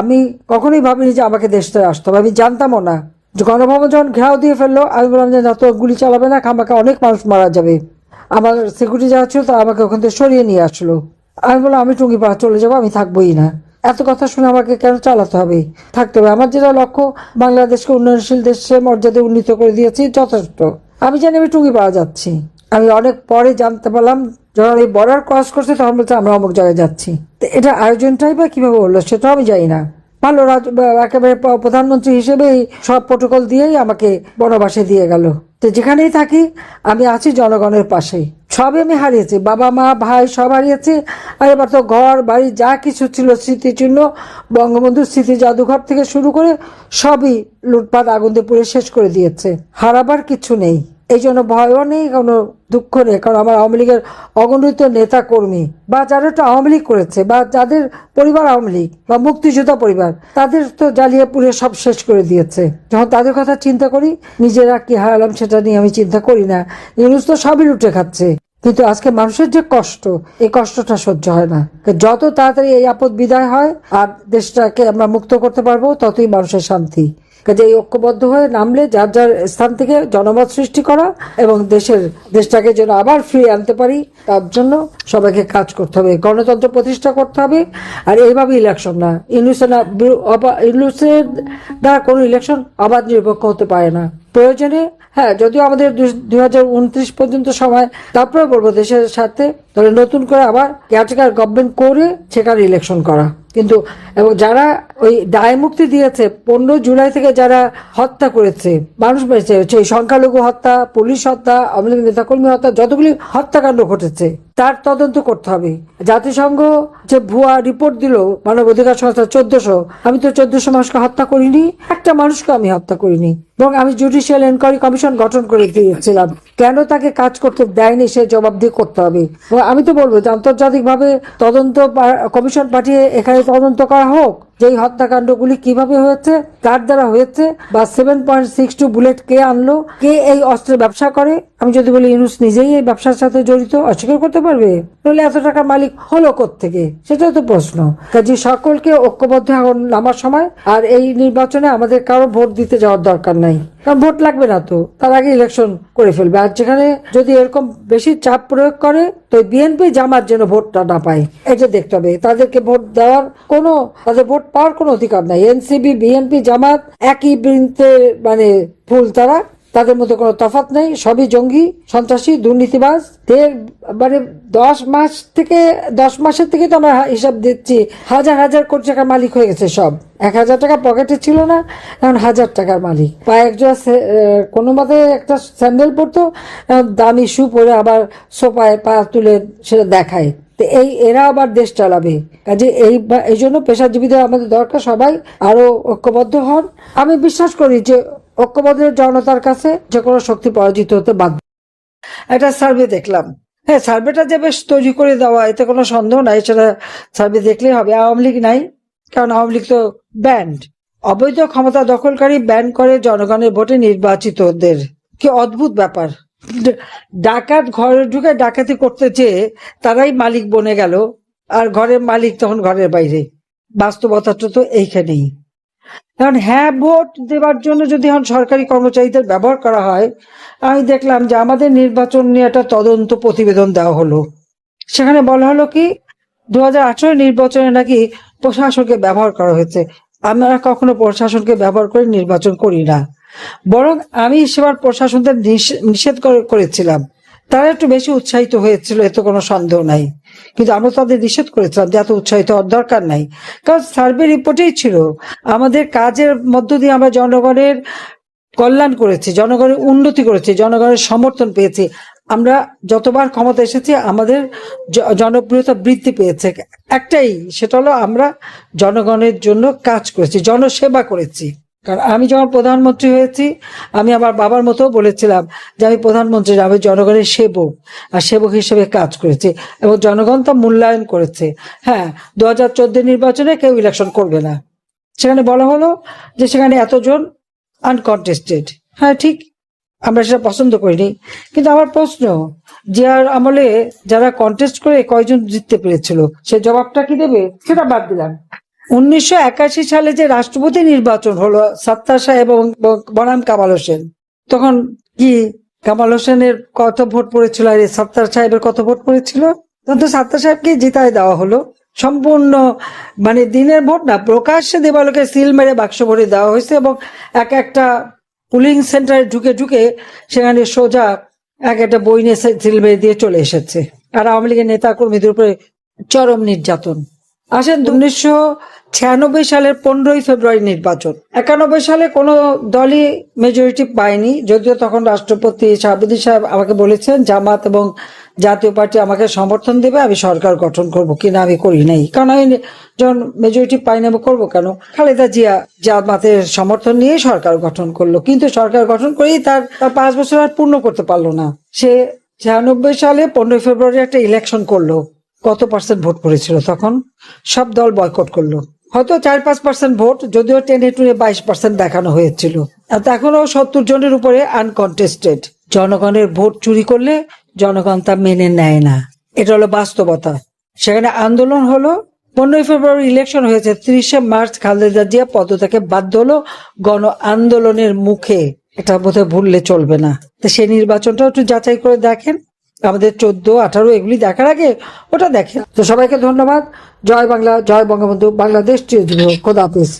আমি কখনোই ভাবিনি যে আমাকে দেশ ছেড়ে আসতে হবে। আমি জানতামও না। গণভবন যখন ঘেরাও দিয়ে ফেলল, আমি বললাম যে, না, তো গুলি চালাবে না খামাকে অনেক মানুষ মারা যাবে। আমার সিকিউরিটি যারা ছিল, তারা আমাকে ওখান থেকে সরিয়ে নিয়ে আসলো। আমি বললাম, আমি টুঙ্গি টুঙ্গিপাড়া চলে যাব, আমি থাকবোই না। এত কথা শুনে আমাকে কেন চালাতে হবে? থাকতে হবে। আমার যেটা লক্ষ্য, বাংলাদেশকে উন্নয়নশীল দেশে মর্যাদা উন্নীত করে দিয়েছি যথেষ্ট। আমি জানি আমি টুঙ্গি টুঙ্গিপাড়া যাচ্ছি। আমি অনেক পরে জানতে পারলাম যখন এই বর্ডার ক্রস করছে, তখন বলছে, আমরা অমুক জায়গায় যাচ্ছি। তো এটা আয়োজনটাই বা কীভাবে হলো সেটা আমি জানি না। ভালো রাজ একেবারে প্রধানমন্ত্রী হিসেবেই সব প্রোটোকল দিয়েই আমাকে বনবাসে দিয়ে গেল। তো যেখানেই থাকি, আমি আছি জনগণের পাশেই। সবই আমি হারিয়েছি, বাবা, মা, ভাই, সব হারিয়েছি। আর এবার তো ঘর, বাড়ি, যা কিছু ছিল, স্মৃতিচিহ্ন বঙ্গবন্ধুর স্মৃতি জাদুঘর থেকে শুরু করে সবই লুটপাট, আগুন দিয়ে পুড়ে শেষ করে দিয়েছে। হারাবার কিছু নেই। এই জন্য ভয়ও নেই, কোনো দুঃখ নেই। কারণ আমার আওয়ামী লীগের অগণিত নেতা কর্মী বা যারা একটু আওয়ামী লীগ করেছে বা যাদের পরিবার আওয়ামী লীগ বা মুক্তিযোদ্ধা পরিবার, তাদের তো জ্বালিয়ে পুড়ে সব শেষ করে দিয়েছে। যখন তাদের কথা চিন্তা করি, নিজেরা কি হারালাম সেটা নিয়ে আমি চিন্তা করি না। ইউনুস তো সবই লুটে খাচ্ছে। কিন্তু আজকে মানুষের যে কষ্ট, এই কষ্টটা সহ্য হয় না। যত তাড়াতাড়ি এই আপদ বিদায় হয় আর দেশটাকে আমরা মুক্ত করতে পারব, ততই মানুষের শান্তি। কাজে এই ঐক্যবদ্ধ হয়ে নামলে যার যার স্থান থেকে জনমত সৃষ্টি করা এবং দেশের, দেশটাকে যেন আবার ফিরিয়ে আনতে পারি, তার জন্য সবাইকে কাজ করতে হবে, গণতন্ত্র প্রতিষ্ঠা করতে হবে। আর এইভাবে ইলেকশন না। ইউনুসের না, বিরু- ইউনুসের দ্বারা কোনো ইলেকশন আবাদ নিরপেক্ষ হতে পারে না। প্রয়োজনে হ্যাঁ যদিও আমাদের দুই হাজার উনত্রিশ পর্যন্ত সময়, তারপরে বলব দেশের সাথে তাহলে নতুন করে আবার কেয়ারটেকার গভর্নমেন্ট করে সেখানে ইলেকশন করা। কিন্তু, এবং যারা ওই দায় মুক্তি দিয়েছে, পনেরো জুলাই থেকে যারা হত্যা করেছে, মানুষ হচ্ছে এই সংখ্যালঘু হত্যা, পুলিশ হত্যা লীগ নেতাকর্মী হত্যা, যতগুলি হত্যাকাণ্ড ঘটেছে, তার তদন্ত করতে হবে। জাতিসংঘ যে ভুয়া রিপোর্ট দিল মানব অধিকার সংস্থা চোদ্দশো, আমি তো চোদ্দশো মানুষকে হত্যা করিনি, একটা মানুষকে আমি হত্যা করিনি। এবং আমি জুডিশিয়াল এনকোয়ারি কমিশন গঠন করে দিয়েছিলাম। কেন তাকে কাজ করতে দেয়নি সে জবাবদি করতে হবে? আমি তো বলব যে আন্তর্জাতিকভাবে তদন্ত কমিশন পাঠিয়ে এখানে তদন্ত করা হোক। যে হত্যাকাণ্ডগুলি কীভাবে হয়েছে, কার দ্বারা হয়েছে, বা seven point six two bullet কে আনলো, কে এই অস্ত্রের ব্যবসা করে, আমি যদি বলি ইউনুস নিজেই এই ব্যবসার সাথে জড়িত, অস্বীকার করতে পারবে? নইলে এত টাকার মালিক হলো থেকে সেটাও তো প্রশ্ন। কাজে সকলকে ঐক্যবদ্ধ এখন নামার সময়, আর এই নির্বাচনে আমাদের কারও ভোট দিতে যাওয়ার দরকার নাই। কারণ ভোট লাগবে না তো, তার আগে ইলেকশন করে ফেলবে। আর যেখানে যদি এরকম বেশি চাপ প্রয়োগ করে তো বিএনপি জামার জন্য ভোটটা না পায়। এটা দেখতে হবে, তাদেরকে ভোট দেওয়ার কোনো, তাদের ভোট পাওয়ার কোনো অধিকার নাই। এনসিবি বিএনপি জামাত, একই বৃন্তে মানে ফুল তারা তাদের মধ্যে কোনো তফাৎ নেই, সবই জঙ্গি, সন্ত্রাসী, দুর্নীতিবাজ। মানে দশ মাস থেকে, দশ মাসের থেকে তো আমরা হিসাব দিচ্ছি, হাজার হাজার কোটি টাকার মালিক হয়ে গেছে সব। এক হাজার টাকা পকেটে ছিল না, এখন হাজার টাকার মালিক। পা একজন কোনো মতে একটা স্যান্ডেল পরতো দামি শু পরে আবার সোফায় পা তুলে সেটা দেখায়। তো এই, এরা আবার দেশ চালাবে। কাজে এই এই জন্য পেশাজীবীদের আমাদের দরকার সবাই আরও ঐক্যবদ্ধ হন। আমি বিশ্বাস করি যে ঐক্যবদ্ধ জনতার কাছে যে কোনো শক্তি পরাজিত হতে বাধ্য। একটা সার্ভে দেখলাম। হ্যাঁ সার্ভেটা যে বেশ তৈরি করে দেওয়া, এতে কোনো সন্দেহ নাই, সেটা সার্ভে দেখলেই হবে। আওয়ামী লীগ নাই, কারণ আওয়ামী লীগ তো ব্যান্ড। অবৈধ ক্ষমতা দখলকারী ব্যান করে জনগণের ভোটে নির্বাচিতদের। কি অদ্ভুত ব্যাপার। ডাকাত ঘরে ঢুকে ডাকাতি করতে চেয়ে তারাই মালিক বনে গেল, আর ঘরের মালিক তখন ঘরের বাইরে। বাস্তবতাটা তো এইখানেই। কারণ হ্যাঁ ভোট দেওয়ার জন্য যদি এখন সরকারি কর্মচারীদের ব্যবহার করা হয়, আমি দেখলাম যে আমাদের নির্বাচন নিয়ে একটা তদন্ত প্রতিবেদন দেওয়া হলো। সেখানে বলা হলো কি দু হাজার আঠারো নির্বাচনে নাকি প্রশাসনকে ব্যবহার করা হয়েছে। আমরা কখনো প্রশাসনকে ব্যবহার করে নির্বাচন করি না। বরং আমি সেবার প্রশাসনদের নিষে- নিষেধ করে- করেছিলাম। তারা একটু বেশি উৎসাহিত হয়েছিল, এতে কোনো সন্দেহ নাই। কিন্তু আমরা তাদের নিষেধ করেছিলাম যে এত উৎসাহিত হওয়ার দরকার নাই। কারণ সার্ভে রিপোর্টেই ছিল, আমাদের কাজের মধ্য দিয়ে আমরা জনগণের কল্যাণ করেছি, জনগণের উন্নতি করেছি, জনগণের সমর্থন পেয়েছি। আমরা যতবার ক্ষমতা এসেছি, আমাদের জনপ্রিয়তা বৃদ্ধি পেয়েছে। একটাই, সেটা হলো আমরা জনগণের জন্য কাজ করেছি, জনসেবা করেছি। কারণ আমি যখন প্রধানমন্ত্রী হয়েছি, আমি আমার বাবার মতো বলেছিলাম যে আমি প্রধানমন্ত্রী, আমি জনগণের সেবক আর সেবক হিসেবে কাজ করেছি এবং জনগণ তা মূল্যায়ন করেছে। হ্যাঁ দু হাজার চোদ্দ নির্বাচনে কেউ ইলেকশন করবে না। সেখানে বলা হলো যে সেখানে এতজন আনকন্টেস্টেড হ্যাঁ ঠিক, আমরা সেটা পছন্দ করিনি। কিন্তু আমার প্রশ্ন, যে আর আমলে যারা কন্টেস্ট করে কয়জন জিততে পেরেছিল, সে জবাবটা কি দেবে? সেটা বাদ দিলাম। উনিশশো একাশি সালে যে রাষ্ট্রপতি নির্বাচন হলো, সত্তার সাহেব এবং বনাম কামাল হোসেন, তখন কি কামাল হোসেনের কত ভোট পড়েছিল আর সত্তার সাহেবের কত ভোট পড়েছিল? তখন তো সত্তার সাহেবকে জিতায় দেওয়া হলো। সম্পূর্ণ মানে দিনের ভোট না, প্রকাশ্যে দেবালোকে সিল মেরে বাক্স ভরে দেওয়া হয়েছে এবং এক একটা পুলিং সেন্টারে ঢুকে ঢুকে সেখানে সোজা এক একটা বই নিয়ে সিল মেরে দিয়ে চলে এসেছে। আর আওয়ামী লীগের নেতা কর্মীদের উপরে চরম নির্যাতন। আসেন উনিশশো ছিয়ানব্বই সালের পনেরোই ফেব্রুয়ারি নির্বাচন। একানব্বই সালে কোনো দলই মেজরিটি পায়নি, যদিও তখন রাষ্ট্রপতি শাহাবুদ্দিন সাহেব আমাকে বলেছেন, জামাত এবং জাতীয় পার্টি আমাকে সমর্থন দেবে, আমি সরকার গঠন করব কিনা আমি করি নাই। কারণ আমি যখন মেজরিটি পাই না করব কেন? খালেদা জিয়া জামাতের সমর্থন নিয়ে সরকার গঠন করল, কিন্তু সরকার গঠন করেই তার পাঁচ বছর আর পূর্ণ করতে পারল না। সে ছিয়ানব্বই সালে পনেরোই ফেব্রুয়ারি একটা ইলেকশন করল, কত পার্সেন্ট ভোট পড়েছিল তখন? সব দল বয়কট করল। হয়তো চার পাঁচ পার্সেন্ট ভোট, যদিও টেনে টুনে বাইশ পার্সেন্ট দেখানো হয়েছিল। আর এখনও সত্তর জনের উপরে আনকন্টেস্টেড জনগণের ভোট চুরি করলে জনগণ তা মেনে নেয় না। এটা হলো বাস্তবতা। সেখানে আন্দোলন হলো। পনেরোই ফেব্রুয়ারি ইলেকশন হয়েছে, ত্রিশে মার্চ খালেদা জিয়া পদত্যাগে বাধ্য হলো গণ আন্দোলনের মুখে। এটা বোধহয় ভুললে চলবে না। তো সেই নির্বাচনটা একটু যাচাই করে দেখেন। আমাদের চোদ্দ, আঠারো এগুলি দেখার আগে ওটা দেখে। তো সবাইকে ধন্যবাদ। জয় বাংলা, জয় বঙ্গবন্ধু, বাংলাদেশ। খোদা হাফিজ।